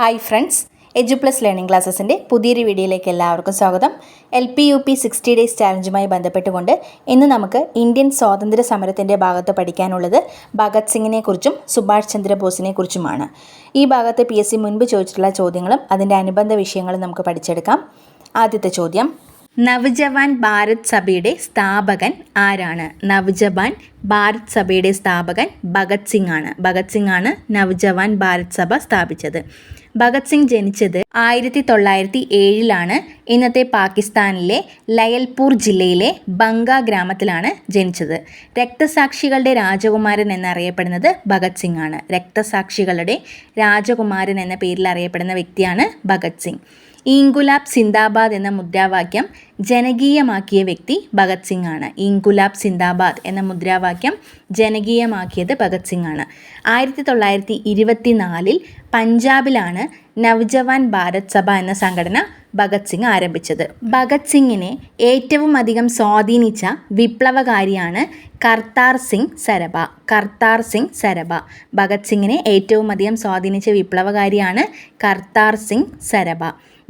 Hi friends Edu Plus Learning ക്ലാസ്സസിന്റെ പുതിയൊരു വീഡിയോയിലേക്ക് എല്ലാവർക്കും സ്വാഗതം. L P U P sixty days ചാലഞ്ചുമായി ബന്ധപ്പെട്ടുകൊണ്ട് ഇന്ന് നമുക്ക് ഇന്ത്യൻ സ്വാതന്ത്ര്യ സമരത്തിന്റെ ഭാഗത്ത് പഠിക്കാനുള്ളത് ഭഗത് സിംഗിനെ കുറിച്ചും സുഭാഷ് ചന്ദ്രബോസിനെ കുറിച്ചുമാണ്. ഈ ഭാഗത്ത് പി എസ് സി മുൻപ് ചോദിച്ചിട്ടുള്ള ചോദ്യങ്ങളും അതിന്റെ അനുബന്ധ വിഷയങ്ങളും നമുക്ക് പഠിച്ചെടുക്കാം. ആദ്യത്തെ ചോദ്യം നവജവാൻ ഭാരത് സഭയുടെ സ്ഥാപകൻ ആരാണ്? നവജവാൻ ഭാരത് സഭയുടെ സ്ഥാപകൻ ഭഗത് സിംഗ് ആണ്. ഭഗത് സിംഗ് ആണ് നവജവാൻ ഭാരത് സഭ സ്ഥാപിച്ചത്. ഭഗത് സിംഗ് ജനിച്ചത് ആയിരത്തി തൊള്ളായിരത്തി ഏഴിലാണ്. ഇന്നത്തെ പാകിസ്ഥാനിലെ ലയൽപൂർ ജില്ലയിലെ ബംഗ ഗ്രാമത്തിലാണ് ജനിച്ചത്. രക്തസാക്ഷികളുടെ രാജകുമാരൻ എന്നറിയപ്പെടുന്നത് ഭഗത് സിംഗ് ആണ്. രക്തസാക്ഷികളുടെ രാജകുമാരൻ എന്ന പേരിൽ അറിയപ്പെടുന്ന വ്യക്തിയാണ് ഭഗത് സിംഗ്. ഇംഗുലാബ് സിന്ദാബാദ് എന്ന മുദ്രാവാക്യം ജനകീയമാക്കിയ വ്യക്തി ഭഗത് സിംഗ് ആണ്. ഇംഗുലാബ് സിന്ദാബാദ് എന്ന മുദ്രാവാക്യം ജനകീയമാക്കിയത് ഭഗത് സിംഗ് ആണ്. ആയിരത്തി തൊള്ളായിരത്തി ഇരുപത്തി നാലിൽ പഞ്ചാബിലാണ് നവജവാൻ ഭാരത് സഭ എന്ന സംഘടന ഭഗത് സിംഗ് ആരംഭിച്ചത്. ഭഗത് സിംഗിനെ ഏറ്റവും അധികം സ്വാധീനിച്ച വിപ്ലവകാരിയാണ് കർത്താർ സിംഗ് സരബ കർത്താർ സിംഗ് സരബ ഭഗത് സിംഗിനെ ഏറ്റവും അധികം സ്വാധീനിച്ച വിപ്ലവകാരിയാണ് കർത്താർ സിംഗ് സരഭ.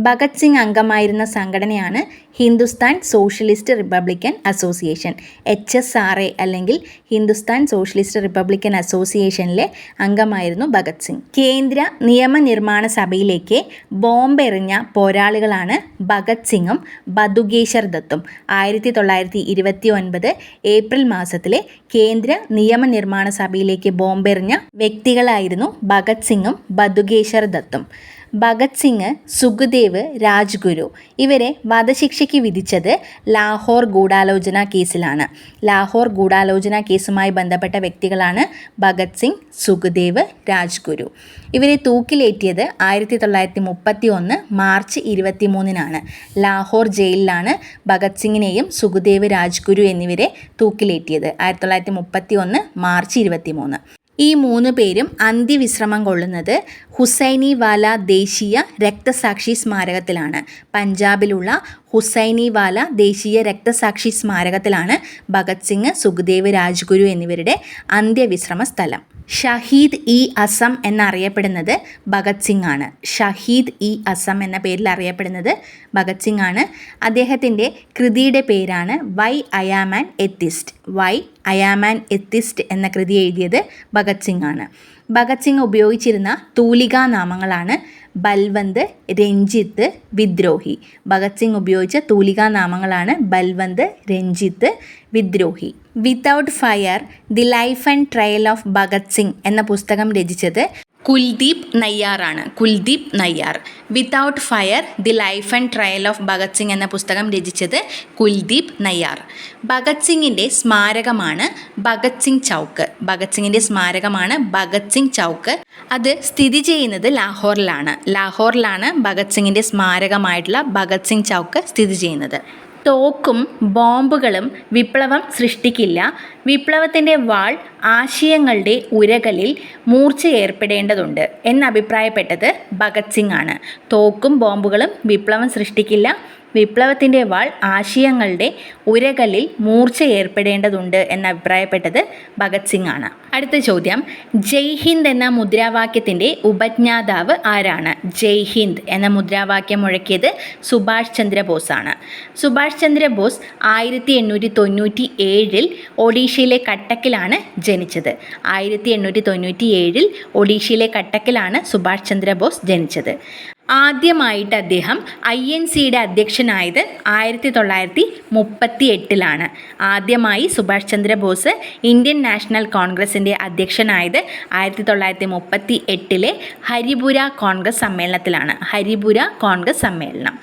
ഭഗത് സിംഗ് അംഗമായിരുന്ന സംഘടനയാണ് Hindustan Socialist Republican Association. H S R A അല്ലെങ്കിൽ ഹിന്ദുസ്ഥാൻ സോഷ്യലിസ്റ്റ് റിപ്പബ്ലിക്കൻ അസോസിയേഷനിലെ അംഗമായിരുന്നു ഭഗത് സിംഗ്. കേന്ദ്ര നിയമനിർമ്മാണ സഭയിലേക്ക് ബോംബെറിഞ്ഞ പോരാളികളാണ് ഭഗത് സിംഗും ബദുകേശ്വർ ദത്തും. ആയിരത്തി തൊള്ളായിരത്തി ഇരുപത്തി ഒൻപത് ഏപ്രിൽ മാസത്തിലെ കേന്ദ്ര നിയമനിർമ്മാണ സഭയിലേക്ക് ബോംബെറിഞ്ഞ വ്യക്തികളായിരുന്നു ഭഗത് സിംഗും ബദുകേശ്വർ ദത്തും. ഭഗത് സിംഗ് സുഖ്ദേവ് രാജ്ഗുരു. ഇവരെ വധശിക്ഷയ്ക്ക് വിധിച്ചത് ലാഹോർ ഗൂഢാലോചന കേസിലാണ്. ലാഹോർ ഗൂഢാലോചന കേസുമായി ബന്ധപ്പെട്ട വ്യക്തികളാണ് ഭഗത് സിംഗ് സുഖ്ദേവ് രാജ്ഗുരു. ഇവരെ തൂക്കിലേറ്റിയത് ആയിരത്തി തൊള്ളായിരത്തി മുപ്പത്തി ഒന്ന് മാർച്ച് ഇരുപത്തി മൂന്നിനാണ് ലാഹോർ ജയിലിലാണ് ഭഗത് സിംഗിനെയും സുഖ്ദേവ് രാജ്ഗുരു എന്നിവരെ തൂക്കിലേറ്റിയത് ആയിരത്തി തൊള്ളായിരത്തി മുപ്പത്തി ഒന്ന് മാർച്ച് ഇരുപത്തി മൂന്ന് ഈ മൂന്ന് പേരും അന്ത്യവിശ്രമം കൊള്ളുന്നത് ഹുസൈനി വാല ദേശീയ രക്തസാക്ഷി സ്മാരകത്തിലാണ്. പഞ്ചാബിലുള്ള ഹുസൈനി വാല ദേശീയ രക്തസാക്ഷി സ്മാരകത്തിലാണ് ഭഗത് സിംഗ് സുഖദേവ് രാജ്ഗുരു എന്നിവരുടെ അന്ത്യവിശ്രമ സ്ഥലം ഷഹീദ് ഇ അസം എന്നറിയപ്പെടുന്നത് ഭഗത് സിംഗ് ആണ് ഷഹീദ് ഇ അസം എന്ന പേരിൽ അറിയപ്പെടുന്നത് ഭഗത് സിംഗ് ആണ് അദ്ദേഹത്തിന്റെ കൃതിയുടെ പേരാണ് why I am an atheist. Why I am an atheist എന്ന കൃതി എഴുതിയത് ഭഗത് സിംഗ് ആണ് ഭഗത് സിംഗ് ഉപയോഗിച്ചിരുന്ന തൂലികാ നാമങ്ങളാണ് ബൽവന്ത് രഞ്ജിത്ത് വിദ്രോഹി. ഭഗത് സിംഗ് ഉപയോഗിച്ച തൂലികാ നാമങ്ങളാണ് Balwant Ranjit Vidrohi. Without fire the life and trial of Bhagat Singh എന്ന പുസ്തകം രചിച്ചത് Kuldip നയ്യാറാണ്. Kuldip Nayyar. Without fire the life and trial of Bhagat Singh എന്ന പുസ്തകം രചിച്ചത് കുൽദീപ് നയ്യാർ. ഭഗത് സിംഗിന്റെ സ്മാരകമാണ് ഭഗത് സിംഗ് ചൗക്ക്. ഭഗത് സിംഗിന്റെ സ്മാരകമാണ് ഭഗത് സിംഗ് ചൗക്ക്. അത് സ്ഥിതി ചെയ്യുന്നത് ലാഹോറിലാണ്. ലാഹോറിലാണ് ഭഗത് സിംഗിന്റെ സ്മാരകമായിട്ടുള്ള ഭഗത് സിംഗ് ചൗക്ക് സ്ഥിതി ചെയ്യുന്നത്. തോക്കും ബോംബുകളും വിപ്ലവം സൃഷ്ടിക്കില്ല. വിപ്ലവത്തിന്റെ വാൾ ആശയങ്ങളുടെ ഉരകളിൽ മൂർച്ച ഏർപ്പെടേണ്ടതുണ്ട് എന്നഭിപ്രായപ്പെട്ടത് ഭഗത് സിംഗ് ആണ്. തോക്കും ബോംബുകളും വിപ്ലവം സൃഷ്ടിക്കില്ല. വിപ്ലവത്തിന്റെ വാൾ ആശയങ്ങളുടെ ഉരകളിൽ മൂർച്ച ഏർപ്പെടേണ്ടതുണ്ട് എന്നഭിപ്രായപ്പെട്ടത് ഭഗത് സിംഗ് ആണ് അടുത്ത ചോദ്യം ജയ് ഹിന്ദ് എന്ന മുദ്രാവാക്യത്തിന്റെ ഉപജ്ഞാതാവ് ആരാണ്? ജയ് ഹിന്ദ് എന്ന മുദ്രാവാക്യം മുഴക്കിയത് സുഭാഷ് ചന്ദ്രബോസ് ആണ് സുഭാഷ് ചന്ദ്രബോസ് ആയിരത്തി എണ്ണൂറ്റി തൊണ്ണൂറ്റി ഏഴിൽ ഒഡീഷയിലെ കട്ടക്കിലാണ് ജനിച്ചത്. ആയിരത്തി എണ്ണൂറ്റി തൊണ്ണൂറ്റി ഏഴിൽ ഒഡീഷയിലെ കട്ടക്കിലാണ് സുഭാഷ് ചന്ദ്രബോസ് ജനിച്ചത്. ആദ്യമായിട്ട് അദ്ദേഹം ഐ എൻ സിയുടെ അധ്യക്ഷനായത് ആയിരത്തി തൊള്ളായിരത്തി മുപ്പത്തി എട്ടിലാണ് ആദ്യമായി സുഭാഷ് ചന്ദ്രബോസ് ഇന്ത്യൻ നാഷണൽ കോൺഗ്രസിന്റെ അധ്യക്ഷനായത് ആയിരത്തി തൊള്ളായിരത്തി മുപ്പത്തി എട്ടിലെ ഹരിപുര കോൺഗ്രസ് സമ്മേളനത്തിലാണ്. ഹരിപുര കോൺഗ്രസ് സമ്മേളനം.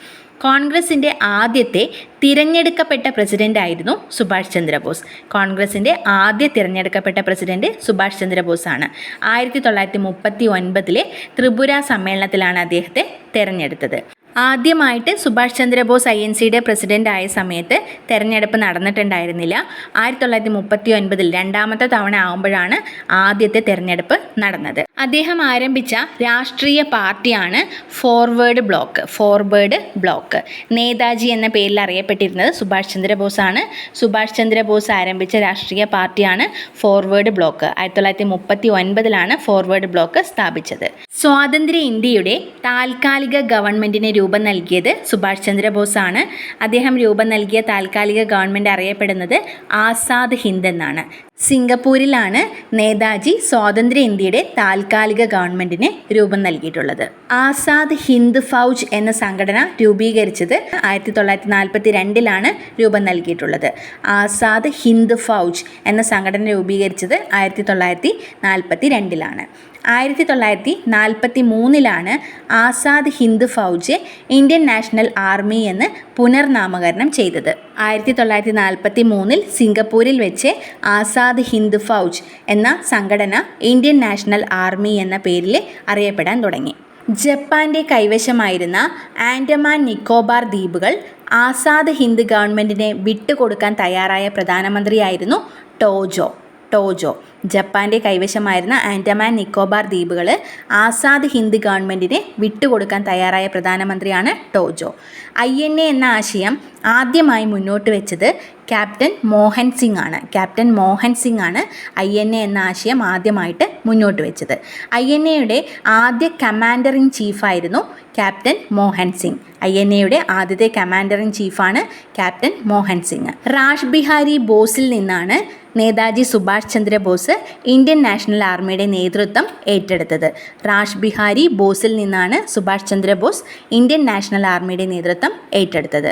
കോൺഗ്രസിന്റെ ആദ്യത്തെ തിരഞ്ഞെടുക്കപ്പെട്ട പ്രസിഡന്റ് ആയിരുന്നു സുഭാഷ് ചന്ദ്രബോസ്. കോൺഗ്രസിന്റെ ആദ്യ തിരഞ്ഞെടുക്കപ്പെട്ട പ്രസിഡന്റ് സുഭാഷ് ചന്ദ്രബോസ് ആണ് ആയിരത്തി തൊള്ളായിരത്തി മുപ്പത്തി ഒൻപതിലെ ത്രിപുര സമ്മേളനത്തിലാണ് അദ്ദേഹത്തെ തിരഞ്ഞെടുത്തത്. ആദ്യമായിട്ട് സുഭാഷ് ചന്ദ്രബോസ് ഐ എൻ സിയുടെ പ്രസിഡന്റ് ആയ സമയത്ത് തെരഞ്ഞെടുപ്പ് നടന്നിട്ടുണ്ടായിരുന്നില്ല. ആയിരത്തി തൊള്ളായിരത്തി മുപ്പത്തി ഒൻപതിൽ രണ്ടാമത്തെ തവണ ആകുമ്പോഴാണ് ആദ്യത്തെ തെരഞ്ഞെടുപ്പ് നടന്നത്. അദ്ദേഹം ആരംഭിച്ച രാഷ്ട്രീയ പാർട്ടിയാണ് Forward Bloc Forward Bloc. Netaji എന്ന പേരിൽ അറിയപ്പെട്ടിരുന്നത് സുഭാഷ് ചന്ദ്രബോസ് ആണ്. സുഭാഷ് ചന്ദ്രബോസ് ആരംഭിച്ച രാഷ്ട്രീയ പാർട്ടിയാണ് ഫോർവേഡ് ബ്ലോക്ക്. ആയിരത്തി തൊള്ളായിരത്തി മുപ്പത്തി ഒൻപതിലാണ് ഫോർവേഡ് ബ്ലോക്ക് സ്ഥാപിച്ചത്. സ്വാതന്ത്ര്യ ഇന്ത്യയുടെ താൽക്കാലിക ഗവൺമെന്റിന് രൂപം നൽകിയത് സുഭാഷ് ചന്ദ്രബോസ് ആണ് അദ്ദേഹം രൂപം നൽകിയ താൽക്കാലിക ഗവൺമെന്റ് അറിയപ്പെടുന്നത് ആസാദ് ഹിന്ദ് എന്നാണ്. സിംഗപ്പൂരിലാണ് നേതാജി സ്വാതന്ത്ര്യ ഇന്ത്യയുടെ താൽക്കാലിക ഗവൺമെന്റിന് രൂപം നൽകിയിട്ടുള്ളത്. ആസാദ് ഹിന്ദ് ഫൗജ് എന്ന സംഘടന രൂപീകരിച്ചത് ആയിരത്തി തൊള്ളായിരത്തി നാൽപ്പത്തി രണ്ടിലാണ് രൂപം നൽകിയിട്ടുള്ളത്. ആസാദ് ഹിന്ദ് ഫൗജ് എന്ന സംഘടന രൂപീകരിച്ചത് ആയിരത്തി തൊള്ളായിരത്തി നാൽപ്പത്തി രണ്ടിലാണ് ആയിരത്തി തൊള്ളായിരത്തി നാൽപ്പത്തി മൂന്നിലാണ് Azad Hind Fauj Indian National Army എന്ന് പുനർനാമകരണം ചെയ്തത്. ആയിരത്തി തൊള്ളായിരത്തി നാൽപ്പത്തി മൂന്നിൽ സിംഗപ്പൂരിൽ വെച്ച് ആസാദ് ഹിന്ദ് ഫൗജ് എന്ന സംഘടന ഇന്ത്യൻ നാഷണൽ ആർമി എന്ന പേരിൽ അറിയപ്പെടാൻ തുടങ്ങി. ജപ്പാന്റെ കൈവശമായിരുന്ന ആൻഡമാൻ നിക്കോബാർ ദ്വീപുകൾ ആസാദ് ഹിന്ദ് ഗവൺമെന്റിനെ വിട്ടുകൊടുക്കാൻ തയ്യാറായ പ്രധാനമന്ത്രിയായിരുന്നു ടോജോ. ടോജോ. ജപ്പാന്റെ കൈവശമായിരുന്ന ആൻഡമാൻ നിക്കോബാർ ദ്വീപുകൾ ആസാദ് ഹിന്ദ് ഗവൺമെന്റിനെ വിട്ടുകൊടുക്കാൻ തയ്യാറായ പ്രധാനമന്ത്രിയാണ് ടോജോ. ഐ എൻ എ എന്ന ആശയം ആദ്യമായി മുന്നോട്ട് വെച്ചത് ക്യാപ്റ്റൻ മോഹൻ സിംഗ് ആണ്. ക്യാപ്റ്റൻ മോഹൻ സിംഗ് ആണ് ഐ എൻ എ എന്ന ആശയം ആദ്യമായിട്ട് മുന്നോട്ട് വെച്ചത്. ഐ എൻ എയുടെ ആദ്യ commander in ചീഫായിരുന്നു captain Mohan Singh. I N എയുടെ ആദ്യത്തെ കമാൻഡർ ഇൻ ചീഫാണ് ക്യാപ്റ്റൻ മോഹൻ സിംഗ്. റാഷ് ബിഹാരി ബോസിൽ നിന്നാണ് നേതാജി സുഭാഷ് ചന്ദ്രബോസ് ഇന്ത്യൻ നാഷണൽ ആർമിയുടെ നേതൃത്വം ഏറ്റെടുത്തത്. റാഷ് ബിഹാരി ബോസിൽ നിന്നാണ് സുഭാഷ് ചന്ദ്രബോസ് ഇന്ത്യൻ നാഷണൽ ആർമിയുടെ നേതൃത്വം ഏറ്റെടുത്തത്.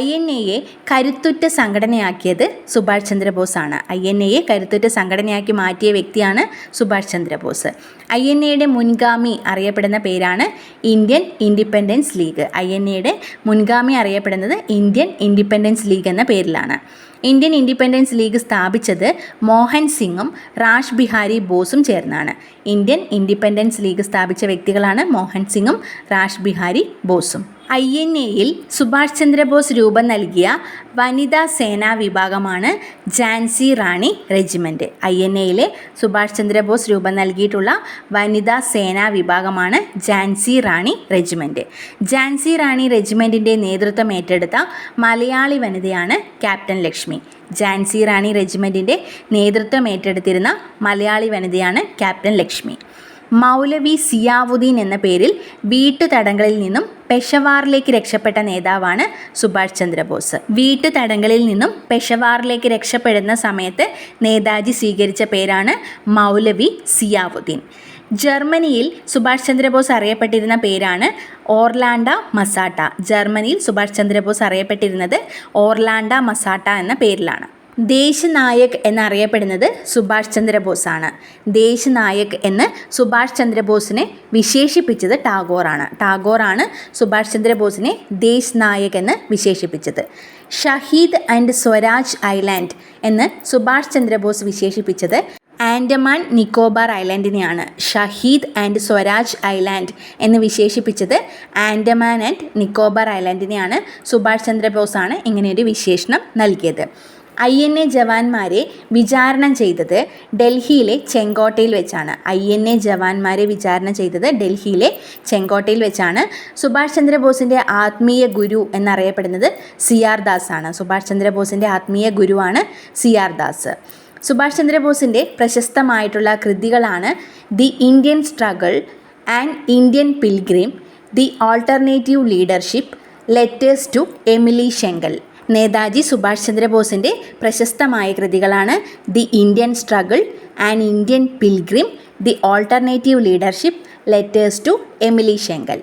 ഐ എൻ എയെ കരുത്തുറ്റ സംഘടനയാക്കിയത് സുഭാഷ് ചന്ദ്രബോസ് ആണ് ഐ എൻ എയെ കരുത്തുറ്റ സംഘടനയാക്കി മാറ്റിയ വ്യക്തിയാണ് സുഭാഷ് ചന്ദ്രബോസ്. ഐ എൻ എയുടെ മുൻഗാമി അറിയപ്പെടുന്ന പേരാണ് Indian Independence League. I N എയുടെ മുൻഗാമി അറിയപ്പെടുന്നത് ഇന്ത്യൻ ഇൻഡിപെൻഡൻസ് ലീഗ് എന്ന പേരിലാണ്. ഇന്ത്യൻ ഇൻഡിപെൻഡൻസ് ലീഗ് സ്ഥാപിച്ചത് മോഹൻ സിംഗും റാഷ് ബിഹാരി ബോസും ചേർന്നാണ്. ഇന്ത്യൻ ഇൻഡിപെൻഡൻസ് ലീഗ് സ്ഥാപിച്ച വ്യക്തികളാണ് മോഹൻ സിംഗും റാഷ് ബിഹാരി ബോസും. ഐ എൻ എയിൽ സുഭാഷ് ചന്ദ്രബോസ് രൂപം നൽകിയ വനിതാ സേനാ വിഭാഗമാണ് Jhansi Rani Regiment I N എയിലെ സുഭാഷ് ചന്ദ്രബോസ് രൂപം നൽകിയിട്ടുള്ള വനിതാ സേനാ വിഭാഗമാണ് ജാൻസി റാണി റെജിമെന്റ് ജാൻസി റാണി റെജിമെന്റിന്റെ നേതൃത്വം ഏറ്റെടുത്ത മലയാളി വനിതയാണ് ക്യാപ്റ്റൻ ലക്ഷ്മി. ജാൻസി റാണി റെജിമെന്റിന്റെ നേതൃത്വം ഏറ്റെടുത്തിരുന്ന മലയാളി വനിതയാണ് ക്യാപ്റ്റൻ ലക്ഷ്മി. മൗലവി സിയാവുദ്ദീൻ എന്ന പേരിൽ വീട്ടുതടങ്കലിൽ നിന്നും പെഷവാറിലേക്ക് രക്ഷപ്പെട്ട നേതാവാണ് സുഭാഷ് ചന്ദ്രബോസ്. വീട്ടുതടങ്കലിൽ നിന്നും പെഷവാറിലേക്ക് രക്ഷപ്പെടുന്ന സമയത്ത് നേതാജി സ്വീകരിച്ച പേരാണ് മൗലവി സിയാവുദ്ദീൻ. ജർമ്മനിയിൽ സുഭാഷ് ചന്ദ്രബോസ് അറിയപ്പെട്ടിരുന്ന പേരാണ് ഓർലാൻഡ മസാട്ട. ജർമ്മനിയിൽ സുഭാഷ് ചന്ദ്രബോസ് അറിയപ്പെട്ടിരുന്നത് ഓർലാൻഡ മസാട്ട എന്ന പേരിലാണ്. ദേശനായക് എന്നറിയപ്പെടുന്നത് സുഭാഷ് ചന്ദ്രബോസാണ്. ദേശനായക് എന്ന് സുഭാഷ് ചന്ദ്രബോസിനെ വിശേഷിപ്പിച്ചത് ടാഗോറാണ്. ടാഗോറാണ് സുഭാഷ് ചന്ദ്രബോസിനെ ദേശ് നായക് എന്ന് വിശേഷിപ്പിച്ചത്. ഷഹീദ് ആൻഡ് സ്വരാജ് ഐലാൻഡ് എന്ന് സുഭാഷ് ചന്ദ്രബോസ് വിശേഷിപ്പിച്ചത് ആൻഡമാൻ നിക്കോബാർ ഐലാൻഡിനെയാണ് ഷഹീദ് ആൻഡ് സ്വരാജ് ഐലാൻഡ് എന്ന് വിശേഷിപ്പിച്ചത്. ആൻഡമാൻ ആൻഡ് നിക്കോബാർ ഐലാൻഡിനെയാണ് സുഭാഷ് ചന്ദ്രബോസാണ് ഇങ്ങനെയൊരു വിശേഷണം നൽകിയത്. ഐ എൻ എ ജവാന്മാരെ വിചാരണ ചെയ്തത് ഡൽഹിയിലെ ചെങ്കോട്ടയിൽ വെച്ചാണ്. ഐ എൻ എ ജവാന്മാരെ വിചാരണ ചെയ്തത് ഡൽഹിയിലെ ചെങ്കോട്ടയിൽ വെച്ചാണ്. സുഭാഷ് ചന്ദ്രബോസിന്റെ ആത്മീയ ഗുരു എന്നറിയപ്പെടുന്നത് സി ആർ ദാസ് ആണ് സുഭാഷ് ചന്ദ്രബോസിന്റെ ആത്മീയ ഗുരുവാണ് സി ആർ ദാസ്. സുഭാഷ് ചന്ദ്രബോസിന്റെ പ്രശസ്തമായിട്ടുള്ള കൃതികളാണ് the Indian struggle and Indian pilgrim the alternative leadership letters to Emily Schenkl Netaji Subhash ചന്ദ്രബോസിന്റെ പ്രശസ്തമായ കൃതികളാണ് the Indian struggle and Indian pilgrim the alternative leadership letters to Emily Schenkl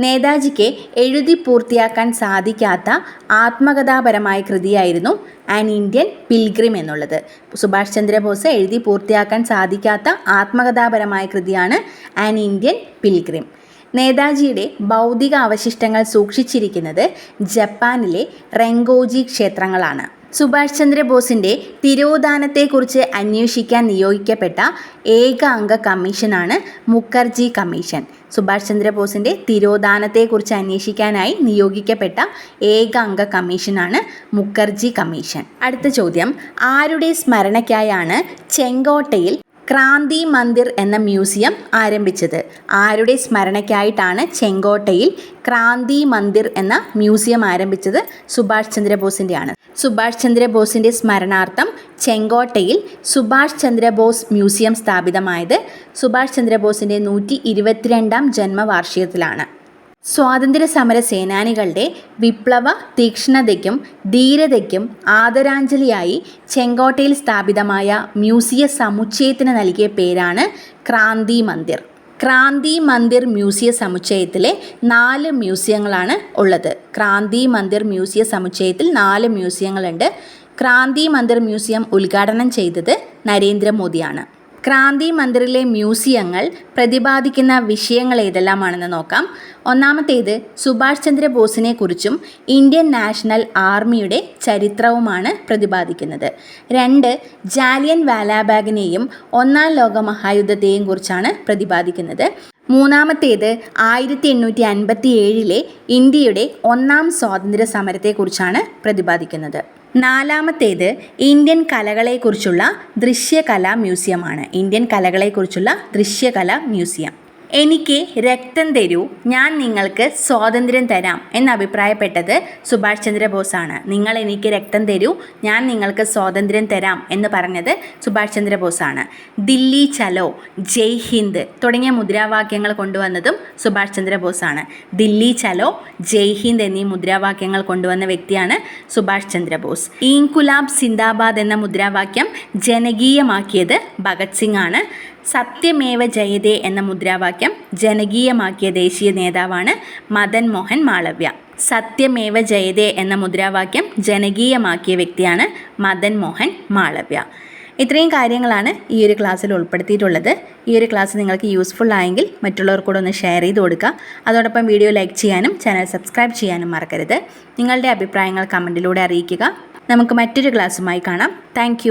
നേതാജിക്ക് എഴുതി പൂർത്തിയാക്കാൻ സാധിക്കാത്ത ആത്മകഥാപരമായ കൃതിയായിരുന്നു ആൻ ഇന്ത്യൻ പിൽഗ്രിം എന്നുള്ളത്. സുഭാഷ് ചന്ദ്രബോസ് എഴുതി പൂർത്തിയാക്കാൻ സാധിക്കാത്ത ആത്മകഥാപരമായ കൃതിയാണ് ആൻ ഇന്ത്യൻ പിൽഗ്രിം. നേതാജിയുടെ ഭൗതിക അവശിഷ്ടങ്ങൾ സൂക്ഷിച്ചിരിക്കുന്നത് ജപ്പാനിലെ റെങ്കോജി ക്ഷേത്രങ്ങളാണ്. സുഭാഷ് ചന്ദ്രബോസിന്റെ തിരോധാനത്തെക്കുറിച്ച് അന്വേഷിക്കാൻ നിയോഗിക്കപ്പെട്ട ഏക അംഗ കമ്മീഷനാണ് മുഖർജി കമ്മീഷൻ. സുഭാഷ് ചന്ദ്രബോസിന്റെ തിരോധാനത്തെക്കുറിച്ച് അന്വേഷിക്കാനായി നിയോഗിക്കപ്പെട്ട ഏക അംഗ കമ്മീഷനാണ് മുഖർജി കമ്മീഷൻ. അടുത്ത ചോദ്യം ആരുടെ സ്മരണയ്ക്കായാണ് ചെങ്കോട്ടയിൽ ക്രാന്തി മന്ദിർ എന്ന മ്യൂസിയം ആരംഭിച്ചത്. ആരുടെ സ്മരണയ്ക്കായിട്ടാണ് ചെങ്കോട്ടയിൽ ക്രാന്തി മന്ദിർ എന്ന മ്യൂസിയം ആരംഭിച്ചത്? സുഭാഷ് ചന്ദ്രബോസിന്റെയാണ് സുഭാഷ് ചന്ദ്രബോസിന്റെ സ്മരണാർത്ഥം ചെങ്കോട്ടയിൽ സുഭാഷ് ചന്ദ്രബോസ് മ്യൂസിയം സ്ഥാപിതമായത് സുഭാഷ് ചന്ദ്രബോസിന്റെ നൂറ്റി ഇരുപത്തിരണ്ടാം ജന്മവാർഷികത്തിലാണ്. സ്വാതന്ത്ര്യ സമര സേനാനികളുടെ വിപ്ലവ തീക്ഷ്ണതയ്ക്കും ധീരതയ്ക്കും ആദരാഞ്ജലിയായി ചെങ്കോട്ടയിൽ സ്ഥാപിതമായ മ്യൂസിയ സമുച്ചയത്തിന് നൽകിയ പേരാണ് ക്രാന്തി മന്ദിർ. ക്രാന്തി മന്ദിർ മ്യൂസിയ സമുച്ചയത്തിലെ നാല് മ്യൂസിയങ്ങളാണ് ഉള്ളത്. ക്രാന്തി മന്ദിർ മ്യൂസിയ സമുച്ചയത്തിൽ നാല് മ്യൂസിയങ്ങളുണ്ട്. ക്രാന്തി മന്ദിർ മ്യൂസിയം ഉദ്ഘാടനം ചെയ്തത് നരേന്ദ്രമോദിയാണ്. ക്രാന്തി മന്ദിറിലെ മ്യൂസിയങ്ങൾ പ്രതിപാദിക്കുന്ന വിഷയങ്ങൾ ഏതെല്ലാമാണെന്ന് നോക്കാം. ഒന്നാമത്തേത് സുഭാഷ് ചന്ദ്രബോസിനെ കുറിച്ചും ഇന്ത്യൻ നാഷണൽ ആർമിയുടെ ചരിത്രവുമാണ് പ്രതിപാദിക്കുന്നത്. രണ്ട് ജാലിയൻ വാലാബാഗിനെയും ഒന്നാം ലോക മഹായുദ്ധത്തെയും കുറിച്ചാണ് പ്രതിപാദിക്കുന്നത്. മൂന്നാമത്തേത് ആയിരത്തി എണ്ണൂറ്റി അൻപത്തി ഏഴിലെ ഇന്ത്യയുടെ ഒന്നാം സ്വാതന്ത്ര്യ സമരത്തെക്കുറിച്ചാണ് പ്രതിപാദിക്കുന്നത്. നാലാമത്തേത് ഇന്ത്യൻ കലകളെക്കുറിച്ചുള്ള ദൃശ്യകലാ മ്യൂസിയമാണ്. ഇന്ത്യൻ കലകളെക്കുറിച്ചുള്ള ദൃശ്യകലാ മ്യൂസിയം. എനിക്ക് രക്തം തരൂ. ഞാൻ നിങ്ങൾക്ക് സ്വാതന്ത്ര്യം തരാം എന്ന് അഭിപ്രായപ്പെട്ടത് സുഭാഷ് ചന്ദ്രബോസാണ്. നിങ്ങൾ എനിക്ക് രക്തം തരൂ. ഞാൻ നിങ്ങൾക്ക് സ്വാതന്ത്ര്യം തരാം എന്ന് പറഞ്ഞത് സുഭാഷ് ചന്ദ്രബോസാണ്. ദില്ലി ചലോ ജയ് ഹിന്ദ് തുടങ്ങിയ മുദ്രാവാക്യങ്ങൾ കൊണ്ടുവന്നതും സുഭാഷ് ചന്ദ്രബോസാണ്. ദില്ലി ചലോ ജയ് ഹിന്ദ് എന്നീ മുദ്രാവാക്യങ്ങൾ കൊണ്ടുവന്ന വ്യക്തിയാണ് സുഭാഷ് ചന്ദ്രബോസ്. ഈൻകുലാബ് സിന്ദാബാദ് എന്ന മുദ്രാവാക്യം ജനകീയമാക്കിയത് ഭഗത് സിംഗ് ആണ്. സത്യമേവ ജയതേ എന്ന മുദ്രാവാക്യം ജനകീയമാക്കിയ ദേശീയ നേതാവാണ് മദൻ മോഹൻ മാളവ്യ. സത്യമേവ ജയതേ എന്ന മുദ്രാവാക്യം ജനകീയമാക്കിയ വ്യക്തിയാണ് മദൻ മോഹൻ മാളവ്യ. ഇത്രയും കാര്യങ്ങളാണ് ഈ ഒരു ക്ലാസ്സിൽ ഉൾപ്പെടുത്തിയിട്ടുള്ളത്. ഈ ഒരു ക്ലാസ് നിങ്ങൾക്ക് യൂസ്ഫുൾ ആയെങ്കിൽ മറ്റുള്ളവർ കൂടെ ഒന്ന് ഷെയർ ചെയ്ത് കൊടുക്കുക. അതോടൊപ്പം വീഡിയോ ലൈക്ക് ചെയ്യാനും ചാനൽ സബ്സ്ക്രൈബ് ചെയ്യാനും മറക്കരുത്. നിങ്ങളുടെ അഭിപ്രായങ്ങൾ കമന്റിലൂടെ അറിയിക്കുക. നമുക്ക് മറ്റൊരു ക്ലാസ്സുമായി കാണാം. താങ്ക്